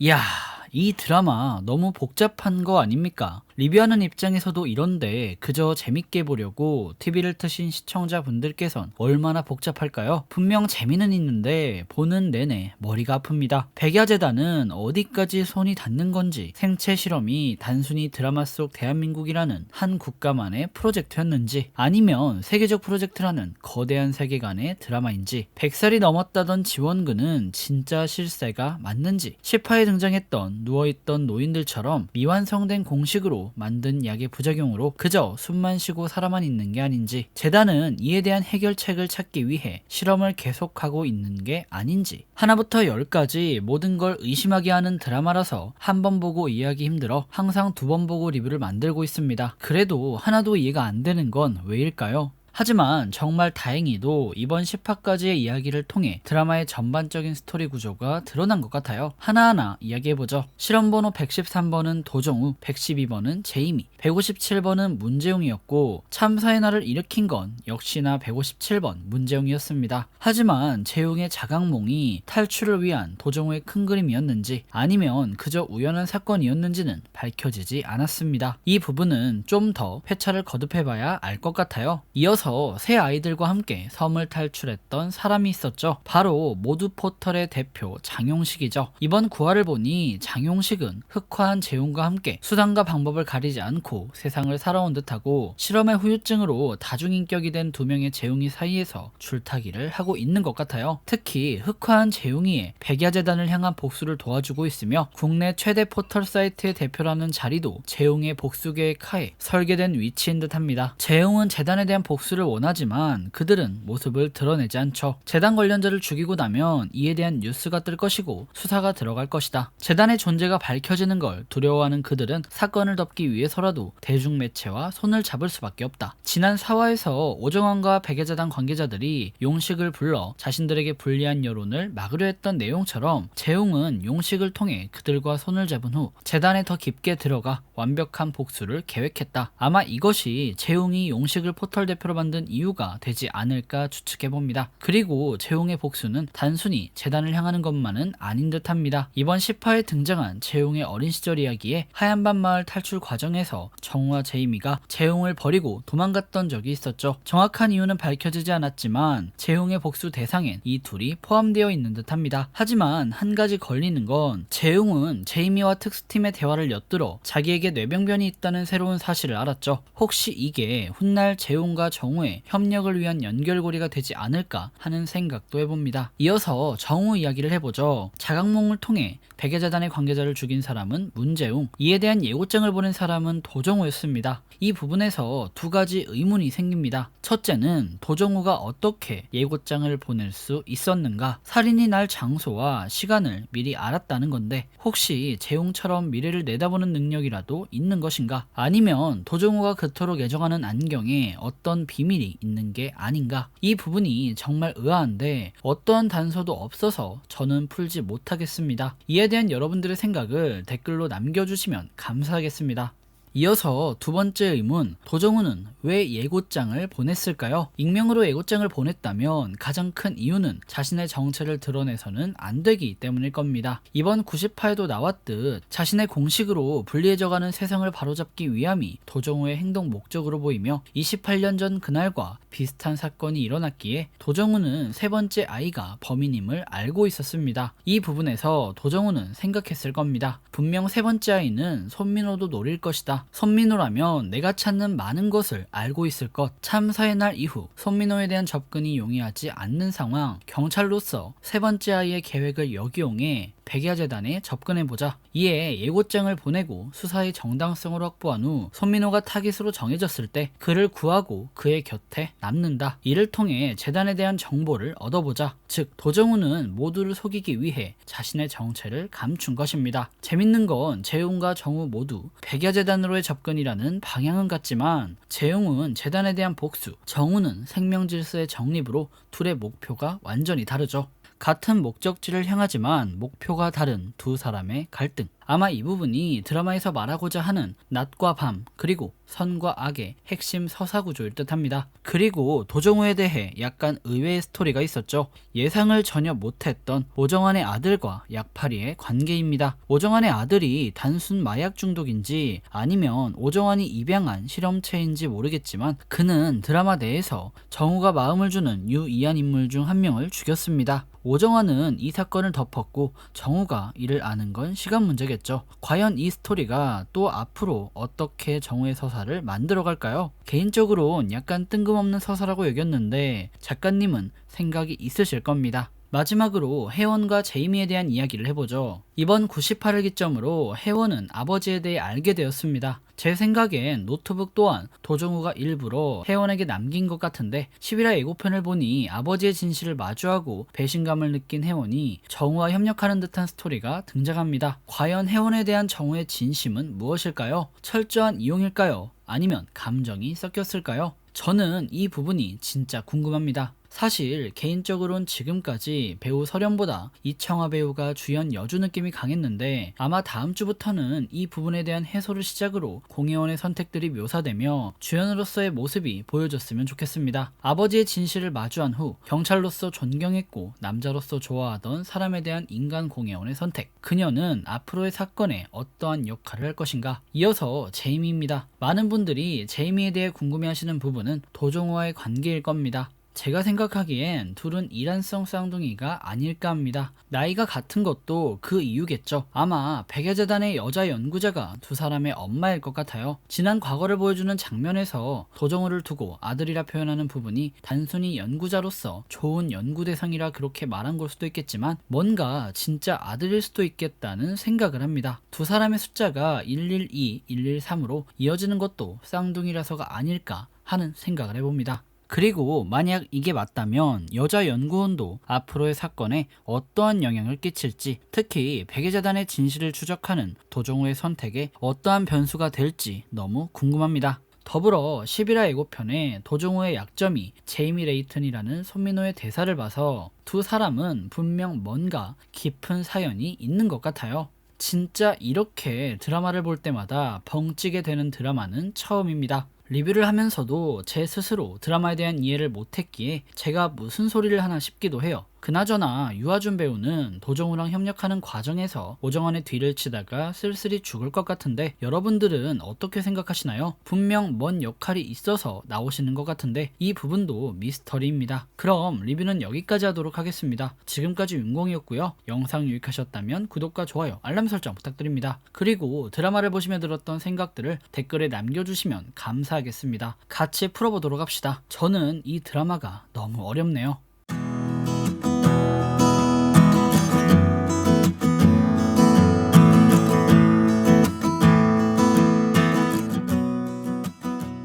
이야, 이 드라마 너무 복잡한 거 아닙니까? 리뷰하는 입장에서도 이런데 그저 재밌게 보려고 TV를 트신 시청자분들께선 얼마나 복잡할까요? 분명 재미는 있는데 보는 내내 머리가 아픕니다. 백야재단은 어디까지 손이 닿는 건지 생체 실험이 단순히 드라마 속 대한민국이라는 한 국가만의 프로젝트였는지 아니면 세계적 프로젝트라는 거대한 세계관의 드라마인지 100살이 넘었다던 지원군은 진짜 실세가 맞는지 10화에 등장했던 누워있던 노인들처럼 미완성된 공식으로 만든 약의 부작용으로 그저 숨만 쉬고 살아만 있는 게 아닌지 재단은 이에 대한 해결책을 찾기 위해 실험을 계속하고 있는 게 아닌지 하나부터 열까지 모든 걸 의심하게 하는 드라마라서 한 번 보고 이해하기 힘들어 항상 두 번 보고 리뷰를 만들고 있습니다. 그래도 하나도 이해가 안 되는 건 왜일까요? 하지만 정말 다행히도 이번 10화까지의 이야기를 통해 드라마의 전반적인 스토리 구조가 드러난 것 같아요. 하나하나 이야기해보죠. 실험번호 113번은 도정우, 112번은 제이미, 157번은 문재용이었고 참사의 날을 일으킨 건 역시나 157번 문재용이었습니다. 하지만 재용의 자각몽이 탈출을 위한 도정우의 큰 그림이었는지 아니면 그저 우연한 사건이었는지는 밝혀지지 않았습니다. 이 부분은 좀 더 회차를 거듭해봐야 알 것 같아요. 이어서 새 아이들과 함께 섬을 탈출했던 사람이 있었죠. 바로 모두 포털의 대표 장용식이죠. 이번 구화를 보니 장용식은 흑화한 재용과 함께 수단과 방법을 가리지 않고 세상을 살아온 듯하고 실험의 후유증으로 다중인격이 된 두 명의 재용이 사이에서 줄타기를 하고 있는 것 같아요. 특히 흑화한 재용이의 백야재단을 향한 복수를 도와주고 있으며 국내 최대 포털 사이트의 대표라는 자리도 재용의 복수 계획 하에 설계된 위치인 듯합니다. 재용은 재단에 대한 복수 를 원하지만 그들은 모습을 드러내지 않죠. 재단 관련자를 죽이고 나면 이에 대한 뉴스가 뜰 것이고 수사가 들어갈 것이다. 재단의 존재가 밝혀지는 걸 두려워하는 그들은 사건을 덮기 위해서라도 대중매체와 손을 잡을 수밖에 없다. 지난 4화에서 오정환과 백예재단 관계자들이 용식을 불러 자신들에게 불리한 여론을 막으려 했던 내용처럼 재용은 용식을 통해 그들과 손을 잡은 후 재단에 더 깊게 들어가 완벽한 복수를 계획했다. 아마 이것이 재용이 용식을 포털 대표로 만든 이유가 되지 않을까 추측해 봅니다. 그리고 재용의 복수는 단순히 재단을 향하는 것만은 아닌 듯합니다. 이번 10화에 등장한 재용의 어린 시절 이야기에 하얀밤 마을 탈출 과정에서 정우와 제이미가 재용을 버리고 도망갔던 적이 있었죠. 정확한 이유는 밝혀지지 않았지만 재용의 복수 대상엔 이 둘이 포함되어 있는 듯합니다. 하지만 한 가지 걸리는 건 재용은 제이미와 특수팀의 대화를 엿들어 자기에게 뇌병변이 있다는 새로운 사실을 알았죠. 혹시 이게 훗날 재용과 정우 의 협력을 위한 연결고리가 되지 않을까 하는 생각도 해봅니다. 이어서 정우 이야기를 해보죠. 자각몽을 통해 백예재단의 관계자를 죽인 사람은 문재웅, 이에 대한 예고장을 보낸 사람은 도정우였습니다. 이 부분에서 두 가지 의문이 생깁니다. 첫째는 도정우가 어떻게 예고장을 보낼 수 있었는가? 살인이 날 장소와 시간을 미리 알았다는 건데 혹시 재웅처럼 미래를 내다보는 능력이라도 있는 것인가? 아니면 도정우가 그토록 애정하는 안경에 어떤 비밀 이 있는 게 아닌가? 이 부분이 정말 의아한데 어떠한 단서도 없어서 저는 풀지 못하겠습니다. 이에 대한 여러분들의 생각을 댓글로 남겨주시면 감사하겠습니다. 이어서 두 번째 의문, 도정우는 왜 예고장을 보냈을까요? 익명으로 예고장을 보냈다면 가장 큰 이유는 자신의 정체를 드러내서는 안 되기 때문일 겁니다. 이번 90화에도 나왔듯 자신의 공식으로 불리해져가는 세상을 바로잡기 위함이 도정우의 행동 목적으로 보이며 28년 전 그날과 비슷한 사건이 일어났기에 도정우는 세 번째 아이가 범인임을 알고 있었습니다. 이 부분에서 도정우는 생각했을 겁니다. 분명 세 번째 아이는 손민호도 노릴 것이다. 손민호라면 내가 찾는 많은 것을 알고 있을 것. 참사의 날 이후 손민호에 대한 접근이 용이하지 않는 상황. 경찰로서 세 번째 아이의 계획을 역이용해 백야재단에 접근해보자. 이에 예고장을 보내고 수사의 정당성을 확보한 후 손민호가 타깃으로 정해졌을 때 그를 구하고 그의 곁에 남는다. 이를 통해 재단에 대한 정보를 얻어보자. 즉 도정우는 모두를 속이기 위해 자신의 정체를 감춘 것입니다. 재밌는 건 재웅과 정우 모두 백야재단으로의 접근이라는 방향은 같지만 재웅은 재단에 대한 복수, 정우는 생명질서의 정립으로 둘의 목표가 완전히 다르죠. 같은 목적지를 향하지만 목표가 다른 두 사람의 갈등. 아마 이 부분이 드라마에서 말하고자 하는 낮과 밤, 그리고 선과 악의 핵심 서사 구조일 듯 합니다. 그리고 도정우에 대해 약간 의외의 스토리가 있었죠. 예상을 전혀 못했던 오정환의 아들과 약팔이의 관계입니다. 오정환의 아들이 단순 마약 중독인지 아니면 오정환이 입양한 실험체인지 모르겠지만 그는 드라마 내에서 정우가 마음을 주는 유이한 인물 중 한 명을 죽였습니다. 오정환은 이 사건을 덮었고 정우가 이를 아는 건 시간 문제겠죠. 과연 이 스토리가 또 앞으로 어떻게 정우의 서사를 만들어 갈까요? 개인적으로는 약간 뜬금없는 서사라고 여겼는데 작가님은 생각이 있으실 겁니다. 마지막으로 혜원과 제이미에 대한 이야기를 해보죠. 이번 98을 기점으로 혜원은 아버지에 대해 알게 되었습니다. 제 생각엔 노트북 또한 도정우가 일부러 혜원에게 남긴 것 같은데 11화 예고편을 보니 아버지의 진실을 마주하고 배신감을 느낀 혜원이 정우와 협력하는 듯한 스토리가 등장합니다. 과연 혜원에 대한 정우의 진심은 무엇일까요? 철저한 이용일까요? 아니면 감정이 섞였을까요? 저는 이 부분이 진짜 궁금합니다. 사실 개인적으로는 지금까지 배우 설현보다 이청아 배우가 주연 여주 느낌이 강했는데 아마 다음 주부터는 이 부분에 대한 해소를 시작으로 공혜원의 선택들이 묘사되며 주연으로서의 모습이 보여줬으면 좋겠습니다. 아버지의 진실을 마주한 후 경찰로서 존경했고 남자로서 좋아하던 사람에 대한 인간 공혜원의 선택. 그녀는 앞으로의 사건에 어떠한 역할을 할 것인가? 이어서 제이미입니다. 많은 분들이 제이미에 대해 궁금해하시는 부분은 도종호와의 관계일 겁니다. 제가 생각하기엔 둘은 이란성 쌍둥이가 아닐까 합니다. 나이가 같은 것도 그 이유겠죠. 아마 백야재단의 여자 연구자가 두 사람의 엄마일 것 같아요. 지난 과거를 보여주는 장면에서 도정우를 두고 아들이라 표현하는 부분이 단순히 연구자로서 좋은 연구 대상이라 그렇게 말한 걸 수도 있겠지만 뭔가 진짜 아들일 수도 있겠다는 생각을 합니다. 두 사람의 숫자가 112, 113으로 이어지는 것도 쌍둥이라서가 아닐까 하는 생각을 해봅니다. 그리고 만약 이게 맞다면 여자 연구원도 앞으로의 사건에 어떠한 영향을 끼칠지 특히 백예재단의 진실을 추적하는 도정우의 선택에 어떠한 변수가 될지 너무 궁금합니다. 더불어 11화 예고편에 도종호의 약점이 제이미 레이튼이라는 손민호의 대사를 봐서 두 사람은 분명 뭔가 깊은 사연이 있는 것 같아요. 진짜 이렇게 드라마를 볼 때마다 벙찌게 되는 드라마는 처음입니다. 리뷰를 하면서도 제 스스로 드라마에 대한 이해를 못했기에 제가 무슨 소리를 하나 싶기도 해요. 그나저나 유아준 배우는 도정우랑 협력하는 과정에서 오정환의 뒤를 치다가 쓸쓸히 죽을 것 같은데 여러분들은 어떻게 생각하시나요? 분명 뭔 역할이 있어서 나오시는 것 같은데 이 부분도 미스터리입니다. 그럼 리뷰는 여기까지 하도록 하겠습니다. 지금까지 윤공이었고요. 영상 유익하셨다면 구독과 좋아요, 알람 설정 부탁드립니다. 그리고 드라마를 보시며 들었던 생각들을 댓글에 남겨주시면 감사하겠습니다. 같이 풀어보도록 합시다. 저는 이 드라마가 너무 어렵네요.